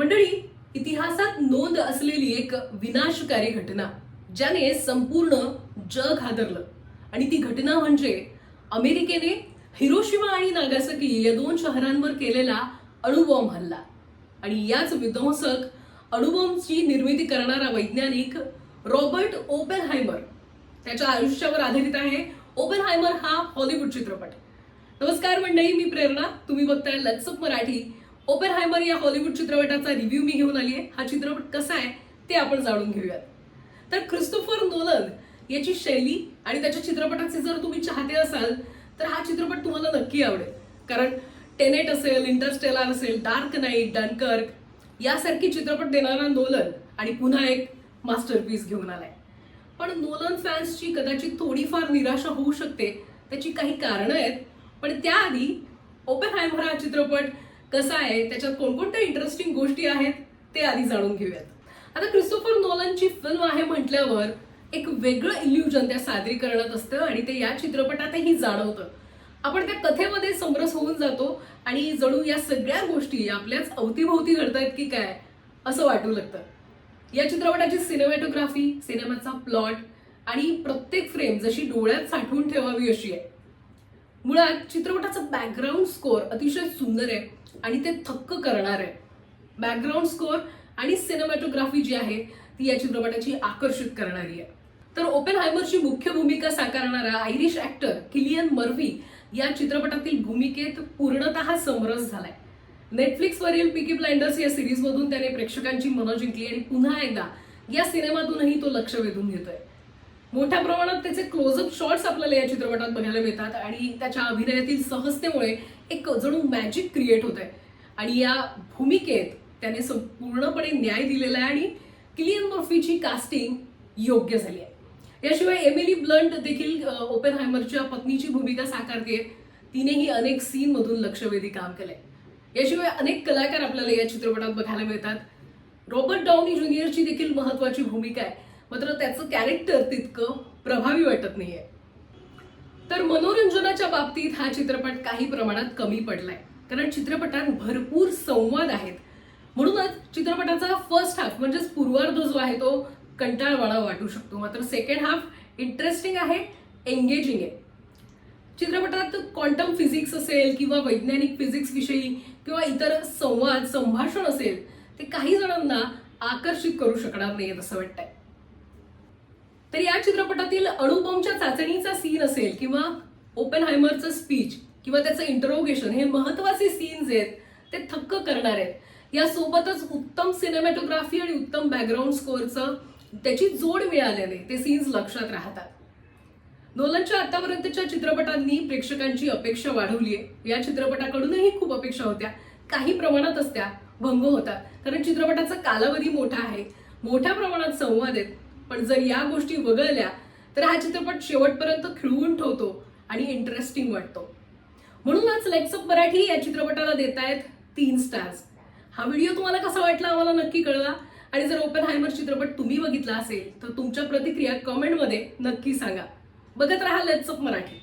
मंडळी इतिहासात नोंद असलेली एक विनाशकारी घटना ज्याने संपूर्ण जग हादरलं. आणि ती घटना म्हणजे अमेरिकेने हिरोशिमा आणि नागासाकी या दोन शहरांवर केलेला अणुबॉम्ब हल्ला. आणि याच विध्वंसक अणुबॉम्बची निर्मिती करणारा वैज्ञानिक रॉबर्ट ओपेनहायमर त्याच्या आयुष्यावर आधारित आहे. ओपेनहायमर हा हॉलिवूड चित्रपट. नमस्कार मंडळी मी प्रेरणा. तुम्ही बघताय लत्सप मराठी. ओपेनहायमर या हॉलिवूड चित्रपटाचा रिव्ह्यू मी घेऊन आली आहे हा चित्रपट कसा आहे ते आपण जाणून घेऊयात. तर क्रिस्टोफर नोलन याची शैली आणि त्याच्या चित्रपटाचे जर तुम्ही चाहते असाल तर हा चित्रपट तुम्हाला नक्की आवडेल. कारण टेनेट असेल इंटरस्टेलर असेल डार्क नाईट डनकर्क यासारखी चित्रपट देणारा नोलन आणि पुन्हा एक मास्टरपीस घेऊन आलाय. पण नोलन फॅन्सची कदाचित थोडीफार निराशा होऊ शकते त्याची काही कारणं आहेत. पण त्याआधी हायमर हा चित्रपट कसा आहे त्याच्यात कोणकोणत्या इंटरेस्टिंग गोष्टी आहेत ते आधी जाणून घेऊयात. आता क्रिस्टोफर नोलनची फिल्म आहे म्हटल्यावर एक वेगळं इल्युजन त्या सादरीकरणात असतं आणि ते या चित्रपटातही जाणवतं. आपण त्या कथेमध्ये समरस होऊन जातो आणि जणू या सगळ्या गोष्टी आपल्याच अवतीभोवती घडतायत की काय असं वाटू लागतं. या चित्रपटाची सिनेमॅटोग्राफी सिनेमाचा प्लॉट आणि प्रत्येक फ्रेम जशी डोळ्यात साठवून ठेवावी अशी आहे. मुळात चित्रपटाचं बॅकग्राऊंड स्कोअर अतिशय सुंदर आहे. आणि ते थक्क करणार आहे. बॅकग्राऊंड स्कोअर आणि सिनेमॅटोग्राफी जी आहे ती या चित्रपटाची आकर्षित करणारी आहे. तर ओपेन हायमरची मुख्य भूमिका साकारणारा आयरिश ऍक्टर किलियन मर्फी या चित्रपटातील भूमिकेत पूर्णतः समरस झालाय. नेटफ्लिक्सवरील पिकी ब्लाइंडर्स या सिरीजमधून त्याने प्रेक्षकांची मनं जिंकली आणि पुन्हा एकदा या सिनेमातूनही तो लक्ष वेधून घेतोय. मोठ्या प्रमाणात त्याचे क्लोजअप शॉट्स आपल्याला या चित्रपटात बघायला मिळतात आणि त्याच्या अभिनयातील सहजतेमुळे एक जणू मॅजिक क्रिएट होत आहे आणि या भूमिकेत त्याने संपूर्णपणे न्याय दिलेला आहे आणि क्लियन मर्फीची कास्टिंग योग्य झाली आहे. याशिवाय एमिली ब्लंट देखील ओपेन हायमरच्या पत्नीची भूमिका साकारते तिनेही अनेक सीनमधून लक्षवेधी काम केलंय. याशिवाय अनेक कलाकार आपल्याला या चित्रपटात बघायला मिळतात. रॉबर्ट डाऊनी ज्युनियरची देखील महत्वाची भूमिका आहे. मात्र त्याचं कॅरेक्टर तितकं प्रभावी वाटत नाहीये. तर मनोरंजनाच्या बाबतीत हा चित्रपट काही प्रमाणात कमी पडलाय. कारण चित्रपटात भरपूर संवाद आहेत. म्हणूनच चित्रपटाचा फर्स्ट हाफ म्हणजेच पूर्वार्ध जो आहे तो कंटाळवाणा वाटू शकतो. मात्र सेकंड हाफ इंटरेस्टिंग आहे एंगेजिंग आहे. चित्रपटात क्वांटम फिजिक्स असेल किंवा वैज्ञानिक फिजिक्स विषयी किंवा इतर संवाद संभाषण असेल ते काही जणांना आकर्षित करू शकणार नाहीत असं वाटतंय. या चित्रपटातील अणुबॉम्बच्या चाचणीचा सीन असेल किंवा ओपन हायमरचं स्पीच किंवा त्याचं इंटरोगेशन हे महत्त्वाचे सीन्स आहेत ते थक्क करणार आहेत. यासोबतच उत्तम सिनेमॅटोग्राफी आणि उत्तम बॅकग्राऊंड स्कोअरचं त्याची जोड मिळाल्याने ते सीन्स लक्षात राहतात. नोलनच्या आतापर्यंतच्या चित्रपटांनी प्रेक्षकांची अपेक्षा वाढवली आहे. या चित्रपटाकडूनही खूप अपेक्षा होत्या. काही प्रमाणातच त्या भंग होतात. कारण चित्रपटाचा कालावधी मोठा आहे. मोठ्या प्रमाणात संवाद आहेत. पण जर या गोष्टी वगळल्या तर हा चित्रपट शेवटपर्यंत खिळवून ठेवतो आणि इंटरेस्टिंग वाटतो. म्हणूनच लेट्सअप मराठी या चित्रपटाला देत आहेत तीन स्टार्स हा व्हिडिओ तुम्हाला कसा वाटला आम्हाला नक्की कळवा. आणि जर ओपन हायमर चित्रपट तुम्ही बघितला असेल तर तुमच्या प्रतिक्रिया कमेंटमध्ये नक्की सांगा. बघत राहा लेट्सअप मराठी.